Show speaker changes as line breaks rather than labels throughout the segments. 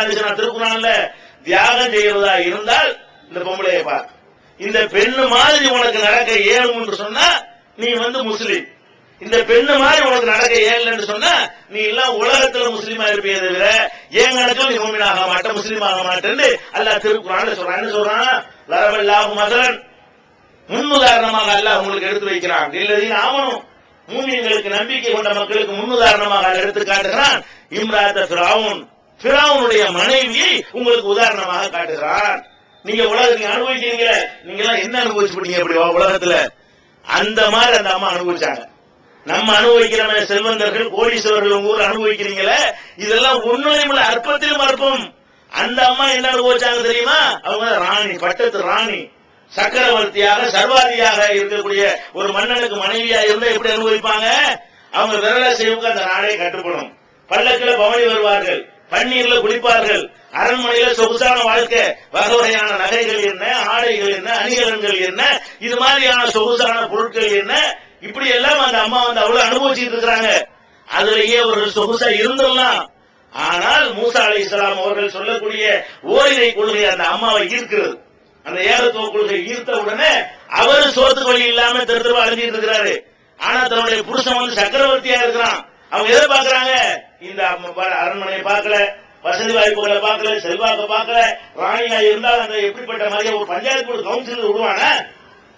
திருக்குறான்ல தியாகம் செய்யறதா இருந்தால் இந்த பொம்பளைய பார். இந்த பெண்ணு மாதிரி உனக்கு நடக்க ஏழு என்று சொன்னா நீ வந்து முஸ்லீம். இந்த பெண்ணு மாதிரி உனக்கு நடக்க ஏழு சொன்னா நீ எல்லாம் உலகத்துல முஸ்லீமா இருப்பே தவிர ஏன் கணக்கில் நீ மூமின் ஆக மாட்ட முஸ்லீம் ஆக மாட்டேன்னு அல்லா திருக்குறான் சொல்றான். என்ன சொல்றான்? லரவல்லாஹு மகலன் முன்னுதாரணமாக அல்லாஹ் உங்களுக்கு எடுத்து வைக்கிறான். இல்லதையும் ஆவணும் மூமியங்களுக்கு நம்பிக்கை கொண்ட மக்களுக்கு முன்னுதாரணமாக எடுத்து காட்டுகிறான். இம்ராத்த ஃபிரௌன் ஃபிரௌனுடைய மனைவியை உங்களுக்கு உதாரணமாக காட்டுகிறான் நீங்க உலக நீங்க அனுபவிக்கிறீங்க நீங்க எல்லாம் என்ன அனுபவிச்சுட்டீங்க அப்படி உலகத்துல? அந்த மாதிரி அந்த அம்மா அனுபவிச்சாங்க. நம்ம அனுபவிக்கிற செல்வந்தர்கள் கோடீஸ்வரர்கள் உங்க ஊர் அனுபவிக்கிறீங்களே? இதெல்லாம் ஒன்னும் அற்பத்திலும் அற்பம். அந்த அம்மா என்ன அனுபவிச்சாங்க தெரியுமா? அவங்க ராணி பட்டத்து ராணி. சக்கரவர்த்தியாக சர்வாதியாக இருக்கக்கூடிய ஒரு மன்னனுக்கு மனைவியா இருந்தா எப்படி அனுபவிப்பாங்க? அவங்க விரல செய்வுக்கு அந்த நாடே கட்டுப்படும். பல்லக்கில் பவனி வருவார்கள். பன்னீர்ல குளிப்பார்கள். அரண்மனையில சொகுசான வாழ்க்கை. வகை வகையான நகைகள் என்ன ஆடைகள் என்ன அணிகலன்கள் என்ன இது மாதிரியான சொகுசான பொருட்கள் என்ன? இப்படி எல்லாம் அந்த அம்மா வந்து அவ்வளவு அனுபவிச்சுட்டு இருக்கிறாங்க. அதுலயே ஒரு சொகுசா இருந்துடலாம். ஆனால் மூசா அலி இஸ்லாம் அவர்கள் சொல்லக்கூடிய ஓரிரை கொள்கை அந்த அம்மாவை ஈர்க்கிறது. அந்த ஏகத்துவ கொள்கை ஈர்த்த உடனே அவரு சோத்து வழி இல்லாம தெரு அழிஞ்சிட்டு இருக்கிறாரு. ஆனா தன்னுடைய புருஷன் வந்து சக்கரவர்த்தியா இருக்கிறான். அவங்க எதை பாக்குறாங்க இந்த அரண்மனையை பார்க்கல வசதி வாய்ப்புகளை பார்க்கல செல்வாக்க பார்க்கல. ராணியா இருந்தால் அந்த எப்படிப்பட்ட மாதிரி ஒரு பஞ்சாயத்து போர்டு கவுன்சிலர் விடுவானா?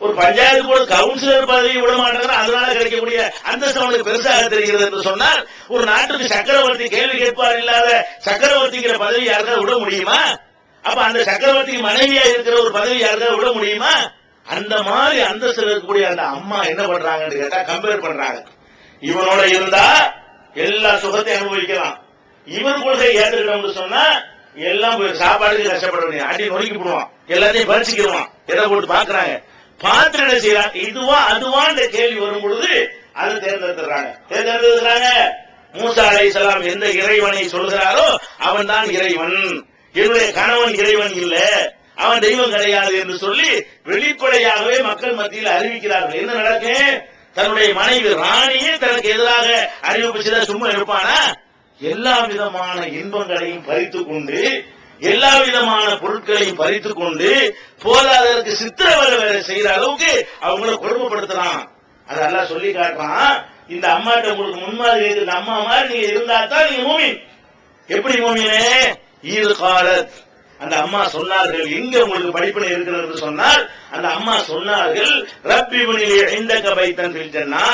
ஒரு பஞ்சாயத்து போர்டு கவுன்சிலர் பதவி விட மாட்டேங்கிறான் அதனால கிடைக்கக்கூடிய அந்தஸ்து அவனுக்கு பெருசாக தெரிகிறது என்று சொன்னால் ஒரு நாட்டுக்கு சக்கரவர்த்தி கேள்வி கேட்பார் இல்லாத சக்கரவர்த்திங்கிற பதவி யாருக்காவது விட முடியுமா? அப்ப அந்த சக்கரவர்த்திக்கு மனைவியா இருக்கிற ஒரு பதவி யாருக்காவது விட முடியுமா? அந்த மாதிரி அந்தஸ்து இருக்கக்கூடிய அந்த அம்மா என்ன பண்றாங்கன்னு கேட்டா கம்பேர் பண்றாங்க. இவனோட இருந்தா எல்லா சுகத்தையும் அனுபவிக்கலாம். இவன் கொள்கை ஏற்றுக்கிட்டோம்னு சொன்னா எல்லாம் சாப்பாடுக்கு கஷ்டப்பட முடியும் அடி நொறுக்கி போடுவான். எல்லாத்தையும் பறிச்சுக்கிடுவான். எதை போட்டு பாக்குறாங்க பார்த்து என்ன செய்யறாங்க இதுவா அதுவான்ற கேள்வி வரும் பொழுது அதை தேர்ந்தெடுத்துறாங்க தேர்ந்தெடுத்துறாங்க மூசா அலை எந்த இறைவனை சொல்கிறாரோ அவன் தான் இறைவன். என்னுடைய கணவன் இறைவன் இல்ல. அவன் தெய்வம் கிடையாது என்று சொல்லி வெளிப்படையாகவே மக்கள் மத்தியில் அறிவிக்கிறார்கள். என்ன நடக்கும்? தன்னுடைய மனைவி ராணியே தனக்கு எதிராக அறிவிப்புச்சுதான் சும்மா இருப்பானா எல்லா விதமான இன்பங்களையும் பறித்துக் கொண்டு எல்லா விதமான பொருட்களையும் பறித்து கொண்டு போதாதற்கு சித்திரவதை வேலை செய்யற அளவுக்கு அவங்கள கொடுமைப்படுத்துறான். அதெல்லாம் சொல்லி காட்டுறான். இந்த அம்மாட்ட உங்களுக்கு முன்மாதிரி இந்த அம்மா மாதிரி நீங்க இருந்தா தான் நீங்க மூமின். எப்படி மூமினே? ஈது காலத் அந்த அம்மா சொன்னார்கள் எங்க உங்களுக்கு படிப்பினை இருக்கிறது? என்று சொன்னால் அந்த அம்மா சொன்னார்கள் ரப்பி முனிலே இந்த கபைத்தன் சொன்னா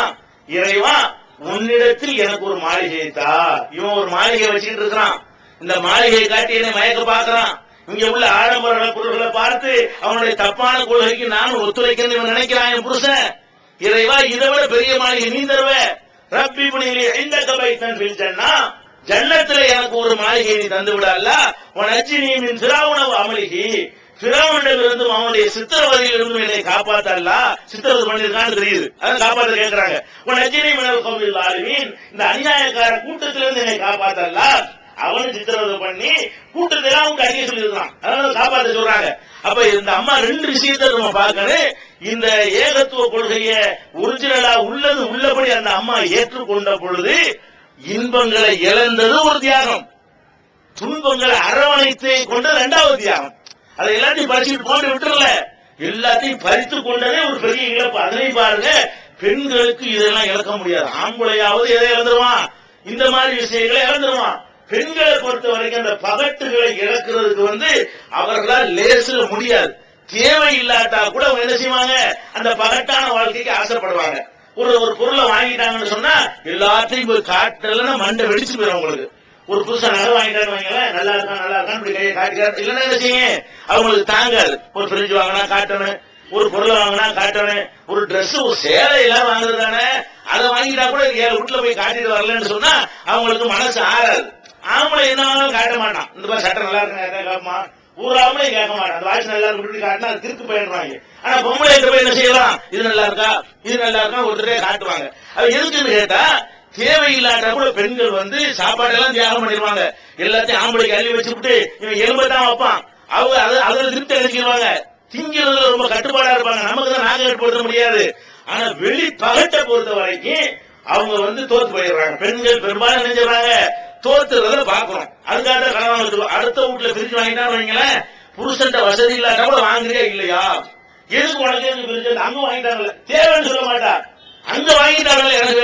இறைவா உன்னிடத்தில் எனக்கு ஒரு மாளிகை தா இவன் ஒரு மாளிகை வச்சுட்டு இருக்கிறான். இந்த மாளிகையை காட்டி என்னை மயக்க பாக்குறான் இங்க உள்ள ஆடம்பர பொருள்களை பார்த்து அவனுடைய தப்பான கொள்கைக்கு நானும் ஒத்துழைக்கணும் இவன் நினைக்கிறான் என் புருஷன். இறைவா இதை விட பெரிய மாளிகை நீ தருவ. ரப்பி முனிலே எந்த கபைத்தன் சொன்னா ஜன்னத்துல எனக்கு ஒரு மாளிகை நீ தந்து விடல உனச்சினியின் அச்சி நீ மின் சிராவுணவு அமளிகி பிறவனிடமிருந்து அவனுடைய சித்திரவதையிலிருந்து என்னை காப்பாத்தல்ல சித்திரவதை பண்ணிருக்கான்னு தெரியுது. அதை காப்பாத்த கேட்கிறாங்க உன் அஜினி மணல் கோவில் ஆளுமீன் இந்த அநியாயக்கார கூட்டத்திலிருந்து என்னை காப்பாத்தல்ல அவனு சித்திரவதை பண்ணி கூட்டத்தில் அவங்க அறிய சொல்லியிருக்கான் அதனால காப்பாத்த சொல்றாங்க. அப்ப இந்த அம்மா ரெண்டு விஷயத்தை நம்ம பார்க்கணும். இந்த ஏகத்துவ கொள்கைய ஒரிஜினலா உள்ளது உள்ளபடி அந்த அம்மா ஏற்றுக்கொண்ட பொழுது இன்பங்களை இழந்தது ஒரு தியாகம். துன்பங்களை அரவணைத்து கொண்ட இரண்டாவது தியாகம். அதை எல்லாத்தையும் பறிச்சுட்டு போட்டு விட்டுறல. எல்லாத்தையும் பறித்து கொண்டதே ஒரு பெரிய இழப்பு. அதனை பாருங்க பெண்களுக்கு இதெல்லாம் இழக்க முடியாது. ஆம்பளையாவது எதை இழந்துருவான் இந்த மாதிரி விஷயங்களை இழந்துருவான் பெண்களை பொறுத்த வரைக்கும் அந்த பகட்டுகளை இழக்கிறதுக்கு வந்து அவர்களால் லேசில் முடியாது. தேவை இல்லாட்டா கூட அவங்க என்ன செய்வாங்க? அந்த பகட்டான வாழ்க்கைக்கு ஆசைப்படுவாங்க. ஒரு ஒரு பொருளை வாங்கிட்டாங்கன்னு சொன்னா எல்லாத்தையும் போய் மண்டை வெடிச்சு போயிடும் அவங்களுக்கு. ஒரு புதுசா நகை வாங்கிட்டான்னு வைங்களேன் நல்லா இருக்கா நல்லா இருக்கா இப்படி கையை காட்டி இல்லைன்னா என்ன செய்யுங்க அவங்களுக்கு தாங்காது. ஒரு ஃப்ரிட்ஜ் வாங்கினா காட்டணும் ஒரு பொருளை வாங்கினா காட்டணும் ஒரு ட்ரெஸ் ஒரு சேலை எல்லாம் வாங்குறது தானே? அதை வாங்கிட்டா கூட ஏழு வீட்டுல போய் காட்டிட்டு வரலன்னு சொன்னா அவங்களுக்கு மனசு ஆறாது. ஆம்பளை என்ன வாங்கினாலும் காட்ட மாட்டான். இந்த மாதிரி சட்டை நல்லா இருக்கு கேட்கமா ஊராமலே கேட்க மாட்டான். அந்த வாட்ச் நல்லா இருக்கு காட்டினா அது திருக்கு போயிடுறாங்க. ஆனா பொம்பளை போய் என்ன செய்யலாம்? இது நல்லா இருக்கா? இது நல்லா இருக்கா? ஒருத்தரே காட்டுவாங்க. அது எதுக்குன்னு கேட்டா தேவையில்லாத கூட பெண்கள் வந்து சாப்பாடு எல்லாம் தியாகம் பண்ணிடுவாங்க. எல்லாத்தையும் ஆம்பளை கல்வி வச்சுட்டு இவன் எலும்பை தான் வைப்பான். அவங்க அது அதுல திருப்தி அடிச்சிருவாங்க திங்கிறதுல ரொம்ப கட்டுப்பாடா இருப்பாங்க. நமக்கு தான் நாக ஏற்படுத்த முடியாது. ஆனா வெளி பகட்டை பொறுத்த வரைக்கும் அவங்க வந்து தோத்து போயிடுறாங்க. பெண்கள் பெரும்பாலும் நினைஞ்சிடறாங்க தோத்துறத பாக்குறோம் அதுக்காக தான் கடன் வாங்க அடுத்த வீட்டுல பிரிச்சு வாங்கிட்டான்னு வைங்களேன் புருஷன்ட்ட வசதி இல்லாத கூட வாங்குறியா இல்லையா? எதுக்கு உனக்கு பிரிச்சு? அங்க வாங்கிட்டாங்கல்ல. தேவைன்னு சொல்ல மாட்டா. அங்க வாங்கிட்டாங்கல்ல எனக்கு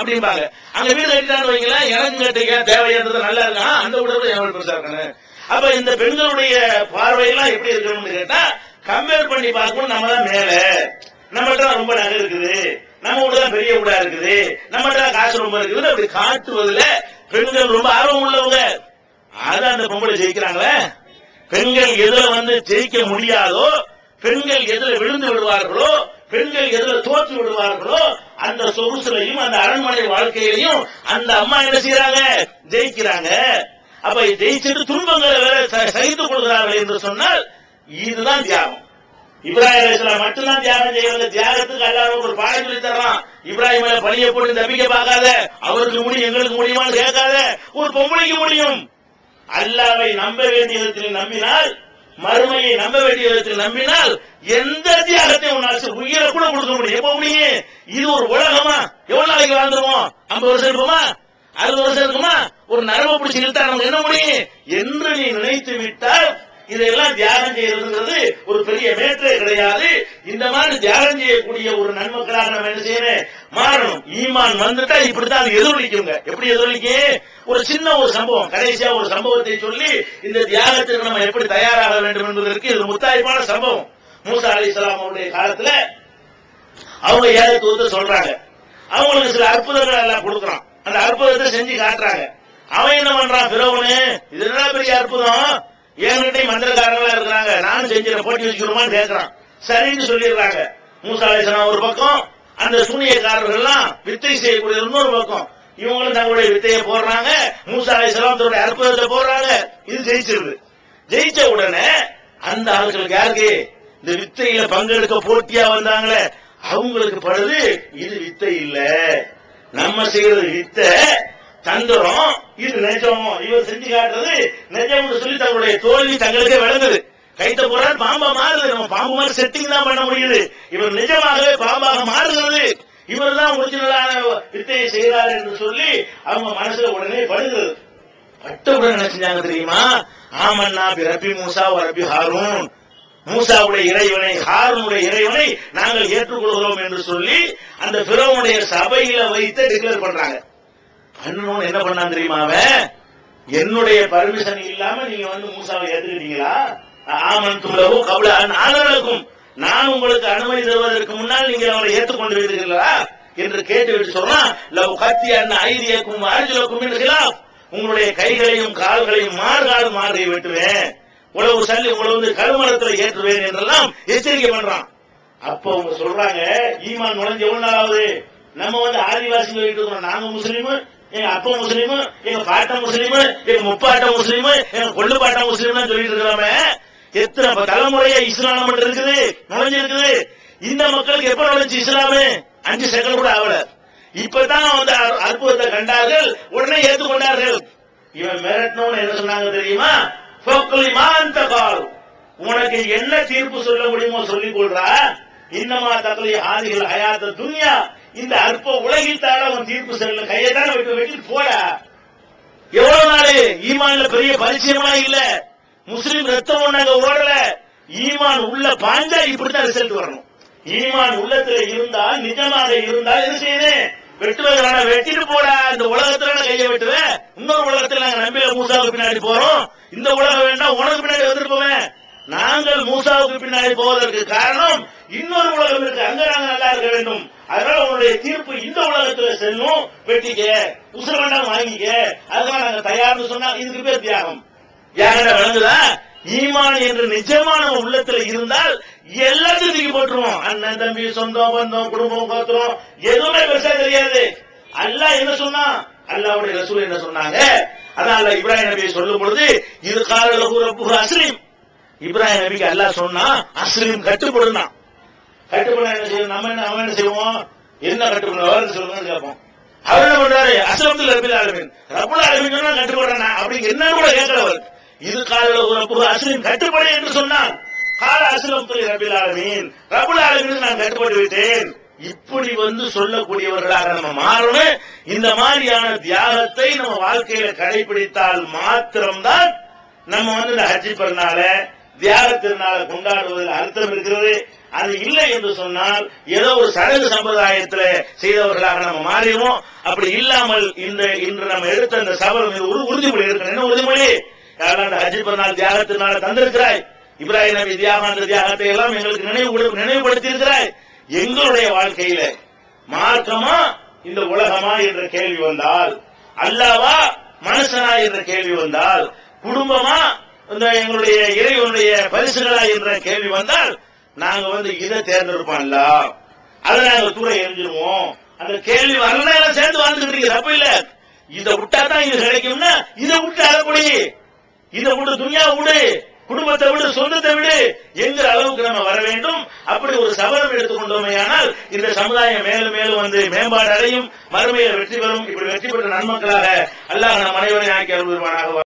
அப்படிம்பாங்க. அங்க வீடு கட்டினான்னு வைங்களேன் எனக்கு கட்டிக்க தேவையானது நல்லா இருக்கா? அந்த வீட விட எவ்வளவு பெருசா இருக்கணும் அப்ப இந்த பெண்களுடைய பார்வையெல்லாம் எப்படி இருக்கணும்னு கேட்டா கம்பேர் பண்ணி பார்க்கணும் நம்ம தான் மேல நம்மகிட்ட ரொம்ப நகை இருக்குது. நம்ம வீடு தான் பெரிய வீடா இருக்குது. நம்மகிட்ட தான் காசு ரொம்ப இருக்குது. அப்படி காட்டுவதுல பெண்கள் ரொம்ப ஆர்வம் உள்ளவங்க. அதான் அந்த பொம்பளை ஜெயிக்கிறாங்களே. பெண்கள் எதுல வந்து ஜெயிக்க முடியாதோ பெண்கள் எதுல விழுந்து விடுவார்களோ பெண்கள் எதுல தோற்று விடுவார்களோ அந்த சொகுசுலையும் அந்த அரண்மனை வாழ்க்கையிலையும் அந்த அம்மா என்ன செய்யறாங்க ஜெயிக்கிறாங்க. அப்ப ஜெயிச்சுட்டு துன்பங்களை வேற ச- சகித்துக் கொள்கிறார்கள் என்று சொன்னால் இதுதான் தியாகம். இப்ராஹிம் அலிஸ்லாம் மட்டும்தான் தியாகம் செய்வாங்க தியாகத்துக்கு அல்லாஹ் ஒரு பாடம் சொல்லி தர்றான். இப்ராஹிம் மேல பழிய போட்டு நம்பிக்கை பார்க்காத அவருக்கு முடியும் எங்களுக்கு முடியுமான்னு கேட்காத ஒரு பொம்பளைக்கு முடியும். அல்லாவை நம்ப வேண்டிய விதத்தில் நம்பினால் மறுமையை நம்ப வேண்டிய விதத்தில் நம்பினால் எந்த தியாகத்தையும் உன்னாச்சு செய்- உயிரை கூட கொடுக்க முடியும். எப்ப முடியும் இது ஒரு உலகமா? எவ்வளவு நாளைக்கு வாழ்ந்துருவோம் ஐம்பது வருஷம் இருப்போமா? அறுபது வருஷம் இருக்குமா? ஒரு நரம்பு பிடிச்சி இழுத்தா நமக்கு என்ன முடியும்? என்று நீ நினைத்து விட்டால் இதெல்லாம் தியாகம் செய்யறதுங்கிறது ஒரு பெரிய மேற்றே கிடையாது. இந்த மாதிரி தியாகம் செய்யக்கூடிய ஒரு நன்மக்களாக நம்ம என்ன செய்யணும் மாறணும். ஈமான் வந்துட்டா இப்படித்தான் அது எதிரொலிக்குங்க. எப்படி எதிரொலிக்கு? ஒரு சின்ன ஒரு சம்பவம் கடைசியா ஒரு சம்பவத்தை சொல்லி இந்த தியாகத்திற்கு நம்ம எப்படி தயாராக வேண்டும் என்பதற்கு இது முத்தாய்ப்பான சம்பவம். மூசா அலி அவருடைய காலத்துல அவங்க ஏகத்துவத்தை சொல்றாங்க. அவங்களுக்கு சில அற்புதங்கள் எல்லாம் கொடுக்குறான். அந்த அற்புதத்தை செஞ்சு காட்டுறாங்க. அவன் என்ன பண்றான்? பிறவனு இது என்ன பெரிய அற்புதம்? என்கிட்ட மந்திரக்காரங்களா இருக்கிறாங்க நானும் செஞ்சிட போட்டி வச்சுருமான்னு கேட்கிறான் சரின்னு சொல்லிடுறாங்க. மூசா ஒரு பக்கம் அந்த சூனியக்காரர்கள்லாம் வித்தை செய்யக்கூடிய இன்னொரு பக்கம். இவங்களும் தங்களுடைய வித்தையை போடுறாங்க. மூசா அலிஸ்லாம் தன்னுடைய அற்புதத்தை போடுறாங்க. இது ஜெயிச்சிருது. ஜெயிச்ச உடனே அந்த ஆட்களுக்கு யாருக்கு? இந்த வித்தையில பங்கெடுக்க போட்டியா வந்தாங்களே. அவங்களுக்கு படுது இது வித்தை இல்ல. நம்ம செய்யறது வித்தை. தந்திரம் இது நிஜம். இவர் செஞ்சு காட்டுறது நிஜம்னு சொல்லி தங்களுடைய தோல்வி தங்களுக்கே விளங்குது. கைத்த போறார் பாம்பா மாறுது. நம்ம பாம்பு மாதிரி செட்டிங் தான் பண்ண முடியுது. இவர் நிஜமாகவே பாம்பாக மாறுகிறது. இவர் தான் ஒரிஜினலான வித்தையை செய்கிறார் என்று சொல்லி அவங்க மனசுல உடனே படுகிறது பட்டவுடன் என்ன செஞ்சாங்க தெரியுமா? ஆமன்னா ரபி மூசா ரபி ஹாரூன். மூசாவுடைய இறைவனை ஹாரனுடைய இறைவனை நாங்கள் ஏற்றுக்கொள்கிறோம் என்று சொல்லி அந்த பிறவனுடைய சபையில வைத்து டிக்ளேர் பண்றாங்க. பண்ணணும்னு என்ன பண்ணான் தெரியுமா அவன்? என்னுடைய பர்மிஷன் இல்லாம நீங்க வந்து மூசாவை ஏத்துக்கிட்டீங்களா? ஆமன் துலகு கபல ஆனவர்களுக்கும் நான் உங்களுக்கு அனுமதி தருவதற்கு முன்னால் நீங்க அவரை ஏற்றுக்கொண்டிருக்கிறீர்களா என்று கேட்டுவிட்டு சொல்றான் லவ் கத்தி அண்ண ஐரியக்கும் அர்ஜுலக்கும் என்று உங்களுடைய கைகளையும் கால்களையும் மாறுகாடு மாறி வெட்டுவேன். உழவு சல்லி உழவு கருமரத்துல ஏற்றுவேன் என்றெல்லாம் எச்சரிக்கை பண்றான். அப்ப அவங்க சொல்றாங்க ஈமான் நுழைஞ்சு எவ்வளவு நாள் ஆகுது நம்ம வந்து ஆதிவாசி சொல்லிட்டு நாங்க முஸ்லீமு எங்க அப்பா முஸ்லீம் எங்க பாட்டா முஸ்லீமு எங்க முப்பாட்டா முஸ்லீமு எங்க கொள்ளு பாட்டா முஸ்லீம் சொல்லிட்டு இருக்கிறாம. எத்தனை தலைமுறையா இஸ்லாம் இருக்குது நுழைஞ்சு இருக்குது இந்த மக்களுக்கு எப்ப நுழைஞ்சு இஸ்லாமு? அஞ்சு செகண்ட் கூட ஆகல. இப்பதான் வந்து அற்புதத்தை கண்டார்கள் உடனே ஏற்றுக்கொண்டார்கள் இவன் மிரட்டணும்னு என்ன சொன்னாங்க தெரியுமா? ஃபோக்கலி மாந்த கால் உனக்கு என்ன தீர்ப்பு சொல்ல முடியுமோ சொல்லிக் கொள்றா. இன்னமா தகவல் ஆதிகள் ஹயாத்த துன்யா. இந்த அற்ப உலகில் தாழ அவன் தீர்ப்பு செல்ல கையை தானே விட்டு வெட்டி போடா. எவ்வளவு நாள் ஈமான்ல பெரிய பரிச்சயமா இல்ல. முஸ்லிம் ரத்தம் ஒண்ணாங்க ஓடல. ஈமான் உள்ள பாஞ்சா இப்படித்தான் ரிசல்ட் வரணும். ஈமான் உள்ளத்துல இருந்தால் நிஜமாக இருந்தால் என்ன செய்யணும் வெட்டுவதான வெட்டிட்டு போடா. இந்த உலகத்துல நான் கையை வெட்டுவேன். இன்னொரு உலகத்துல நாங்க நம்பிய மூசாவுக்கு பின்னாடி போறோம். இந்த உலகம் வேண்டாம் உனக்கு பின்னாடி வந்துட்டு போவேன் நாங்கள் மூசாவுக்கு பின்னாடி போவதற்கு காரணம் இன்னொரு உலகம் இருக்கு. அங்க நாங்க நல்லா இருக்க வேண்டும். அதனால உன்னுடைய தீர்ப்பு இந்த உலகத்துல செல்லும். வெட்டிக்க உசுர வேண்டாம் வாங்கிக்க. அதெல்லாம் நாங்க தயார்னு சொன்னா இதுக்கு பேர் தியாகம். தியாகம் வழங்குதா? ஈமான் என்று நிஜமான உள்ளத்துல இருந்தால் எல்லாத்தையும் தூக்கி போட்டுருவோம். அண்ணன் தம்பி சொந்தம் பந்தம் குடும்பம் கோத்திரம். எதுவுமே பெருசா தெரியாது. அல்லாஹ் என்ன சொன்னா? அல்லாவுடைய ரசூல் என்ன சொன்னாங்க? அதான் அல்லாஹ் இப்ராஹிம் நபியை சொல்லும் பொழுது இது கால லகு ரப்புஹு அஸ்லீம். இப்ராஹிம் நபிக்கு அல்லாஹ் சொன்னா அஸ்லிம் கட்டுப்படுனா. கட்டுப்பட என்ன செய்வோம் நம்ம என்ன அவன் என்ன செய்வோம்? என்ன கட்டுப்படும் விவரம் சொல்லுங்கன்னு கேட்போம். அவர் என்ன பண்றாரு? அஸ்லமத்துல ரபில் ஆலமின். ரபுல் ஆலமின் சொன்னா கட்டுப்படுறா அப்படின்னு என்ன கூட கேட்கிறவர் இது கால புது அஸ்லிம் கட்டுப்படு என்று சொன்னான் கால அஸ்லம் துறை ரபில் ஆலமின். ரபுல் ஆலமின் நான் கட்டுப்பட்டு விட்டேன். இப்படி வந்து சொல்லக்கூடியவர்களாக நம்ம மாறணும். இந்த மாதிரியான தியாகத்தை நம்ம வாழ்க்கையில கடைபிடித்தால் மாத்திரம்தான் நம்ம வந்து இந்த ஹஜ்ஜி பெருநாள தியாக திருநாளை கொண்டாடுவதில் அர்த்தம் இருக்கிறது. அது இல்லை என்று சொன்னால் ஏதோ ஒரு சடங்கு சம்பிரதாயத்துல செய்தவர்களாக நம்ம மாறிடுவோம். அப்படி இல்லாமல் இந்த இன்று நம்ம எடுத்த இந்த சபல் ஒரு உறுதிமொழி இருக்கணும். என்ன உறுதிமொழி? யாராண்டு அந்த பிறநாள் தியாக திருநாளை தந்திருக்கிறாய். இப்ராஹிம் நபி தியாகம் தியாகத்தை எல்லாம் எங்களுக்கு நினைவு நினைவுபடுத்தி இருக்கிறாய் எங்களுடைய வாழ்க்கையில மார்க்கமா இந்த உலகமா என்ற கேள்வி வந்தால் அல்லாவா மனுஷனா என்ற கேள்வி வந்தால் குடும்பமா எங்களுடைய இறைவனுடைய பரிசுகளா என்ற கேள்வி வந்தால் நாங்க வந்து இதை தேர்ந்தெடுப்போம்ல. அதை நாங்க தூர எரிஞ்சிருவோம் அந்த கேள்வி வரலாம் சேர்ந்து வாழ்ந்துட்டு தப்பு இல்ல. இதை விட்டா தான் இது கிடைக்கும்னா இதை விட்டு அதை கொடி. இதை விட்டு துணியா விடு குடும்பத்தை விடு சொந்தத்தை விடு. என்கிற அளவுக்கு நம்ம வர வேண்டும். அப்படி ஒரு சபலம் எடுத்துக்கொண்டோமேயானால் இந்த சமுதாயம் மேலும் மேலும் வந்து மேம்பாடு அடையும் மறுமையில் வெற்றி பெறும். இப்படி வெற்றி பெற்ற நன்மக்களாக அல்லாஹ் நம் அனைவரையும் ஆக்கி அருள்வானாக